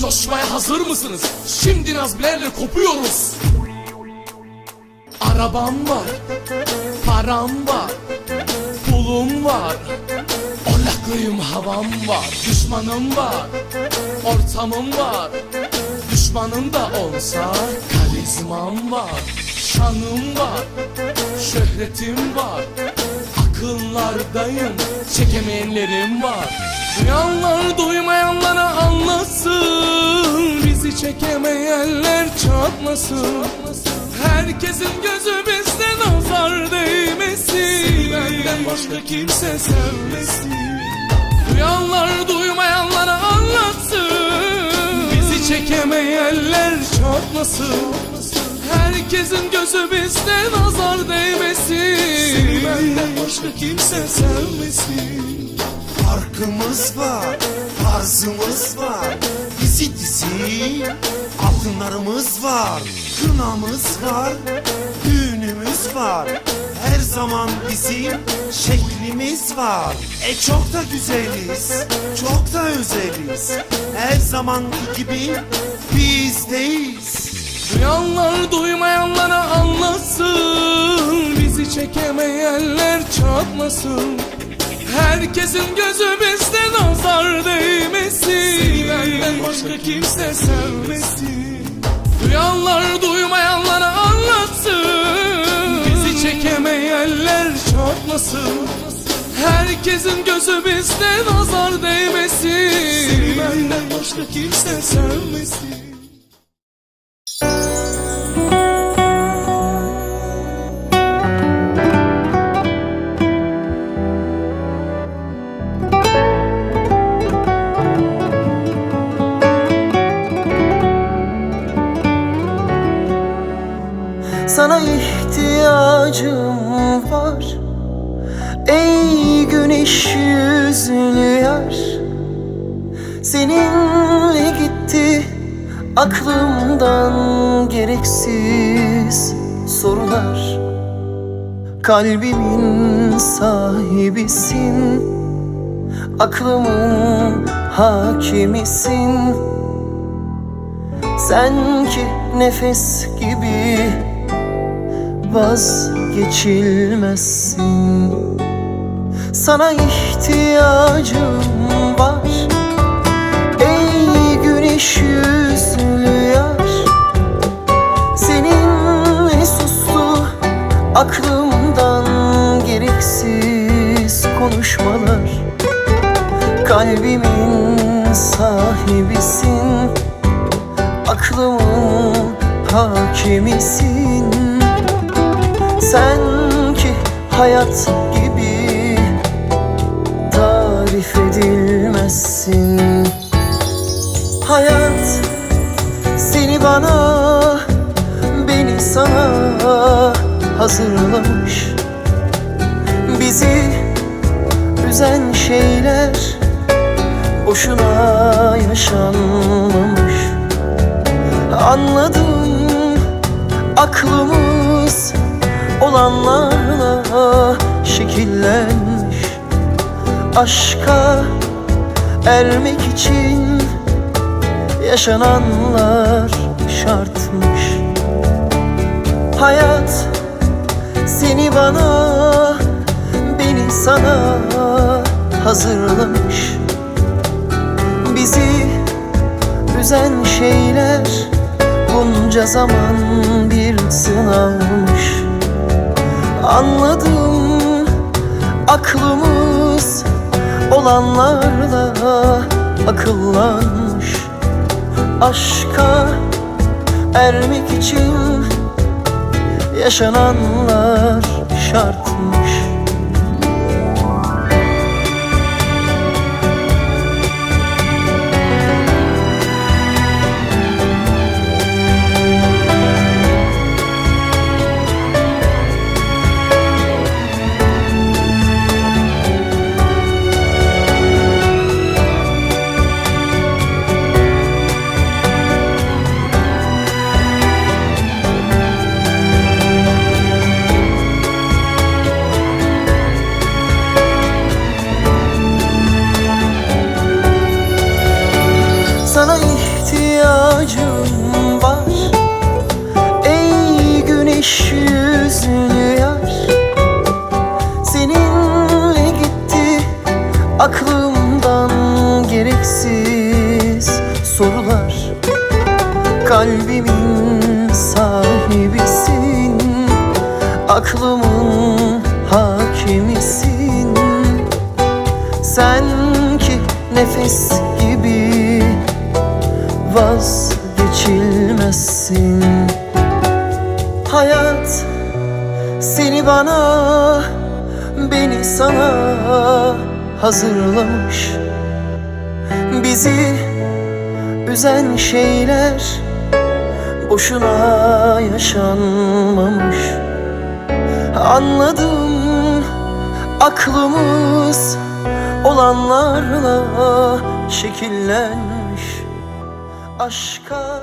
Coşmaya hazır mısınız? Şimdi nazbilerle kopuyoruz. Arabam var, param var, pulum var. Olaklıyım havam var, düşmanım var, ortamım var. Düşmanım da olsa karizmam var, şanım var, şöhretim var. Akıllardayım, çekemeyenlerim var. Duyanlar duymayanlara anlasın, bizi çekemeyenler çatmasın. Herkesin gözü bizde nazar değmesin Benden başka kimse sevmesin Duyanlar duymayanlara anlatsın Bizi çekemeyenler çatmasın Herkesin gözü bizde nazar değmesin. Benden başka kimse sevmesin. Farkımız var, tarzımız var Dizi dizi. Altınlarımız var Kınamız var, düğünümüz var. Her zaman bizim şeklimiz var. E çok da güzeliz, çok da özeliz. Her zamanki gibi bizdeyiz Duyanlar duymayanlara anlasın Bizi çekemeyenler çatmasın Herkesin gözü bizde nazar değmesin. Benden başka kimse sevmesin. Duyanlar duymayanlara anlatsın Bizi çekemeyenler çatmasın Herkesin gözü bizde nazar değmesin. Benden başka kimse sevmesin aklımdan gereksiz sorular. Kalbimin sahibisin. Aklımın hakimisin. Sen ki nefes gibi vazgeçilmezsin. Sana ihtiyacım konuşmalar. Kalbimin sahibisin Aklımın hakimisin. Sen ki hayat gibi tarif edilmezsin. Hayat seni bana, beni sana hazırlamış. Bizi üzen şeyler boşuna yaşanmamış. Anladım aklımız olanlarla şekillenmiş. Aşka ermek için yaşananlar şartmış. Hayat seni bana, hazırlamış. Bizi üzen şeyler bunca zaman bir sınavmış. Anladım aklımız olanlarla akıllanmış. Aşka ermek için yaşananlar Güneş yüzünü yar. Seninle gitti aklımdan gereksiz sorular. Kalbimin sahibisin Aklımın hakimisin. Sen ki nefes gibi vazgeçilmezsin. Bana, beni sana hazırlamış. Bizi üzen şeyler boşuna yaşanmamış. Anladım aklımız olanlarla şekillenmiş. Aşka